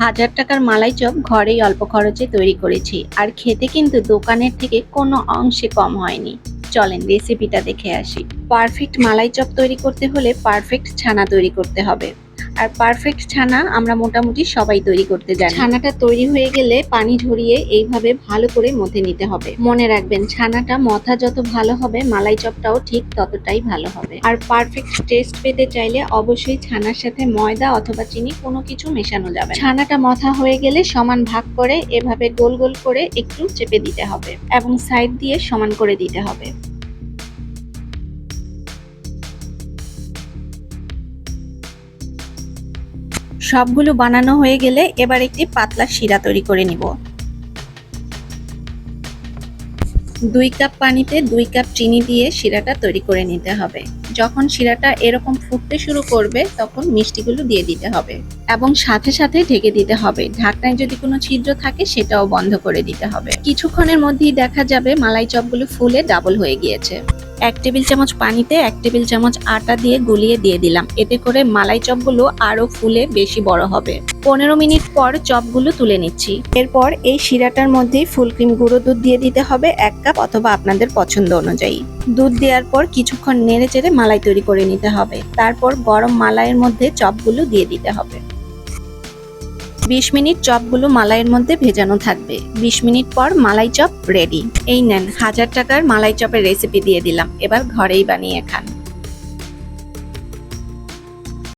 হাজার টাকার মালাই চপ ঘরেই অল্প খরচে তৈরি করেছি। আর খেতে কিন্তু দোকানের থেকে কোনো অংশে কম হয়নি। চলেন রেসিপিটা দেখে আসি। পারফেক্ট মালাই চপ তৈরি করতে হলে পারফেক্ট ছানা তৈরি করতে হবে। আর পারফেক্ট ছানা আমরা মোটামুটি সবাই তৈরি করতে জানি। ছানাটা তৈরি হয়ে গেলে পানি ঝরিয়ে এইভাবে ভালো করে মথে নিতে হবে। মনে রাখবেন, ছানাটা মথা যত ভালো হবে, মালাই চপটাও ঠিক ততটাই ভালো হবে। আর পারফেক্ট টেস্ট পেতে চাইলে অবশ্যই ছানার সাথে ময়দা অথবা চিনি কোনো কিছু মেশানো যাবে ছানাটা মথা হয়ে গেলে সমান ভাগ করে এভাবে গোল গোল করে একটু চেপে দিতে হবে এবং সাইড দিয়ে সমান করে দিতে হবে। সবগুলো বানানো হয়ে গেলে এবার একটি পাতলা শিরা তৈরি করে নিব। দুই কাপ পানিতে দুই কাপ চিনি দিয়ে শিরাটা তৈরি করে নিতে হবে। যখন শিরাটা এরকম ফুটতে শুরু করবে, তখন মিষ্টিগুলো দিয়ে দিতে হবে। এবং সাথে সাথে ঢেকে দিতে হবে। ঢাকনায় যদি কোনো ছিদ্র থাকে, সেটাও বন্ধ করে দিতে হবে। কিছুক্ষণের মধ্যেই দেখা যাবে মালাই চপগুলো ফুলে ডাবল হয়ে গিয়েছে। এক টেবিল চামচ পানিতে এক টেবিল চামচ আটা দিয়ে গুলিয়ে দিয়ে দিলাম। এতে করে মালাই চপগুলো আরও ফুলে বেশি বড় হবে। পনেরো মিনিট পর চপগুলো তুলে নিচ্ছি। এরপর এই শিরাটার মধ্যেই ফুল ক্রিম গুঁড়ো দুধ দিয়ে দিতে হবে এক কাপ অথবা আপনাদের পছন্দ অনুযায়ী। দুধ দেওয়ার পর কিছুক্ষণ নেড়ে চেড়ে মালাই তৈরি করে নিতে হবে। তারপর গরম মালাইয়ের মধ্যে চপগুলো দিয়ে দিতে হবে। বিশ মিনিট চপগুলো মালাইয়ের মধ্যে ভেজানো থাকবে। বিশ মিনিট পর মালাই চপ রেডি এই নেন, হাজার টাকার মালাই চপের রেসিপি দিয়ে দিলাম। এবার ঘরেই বানিয়ে খান।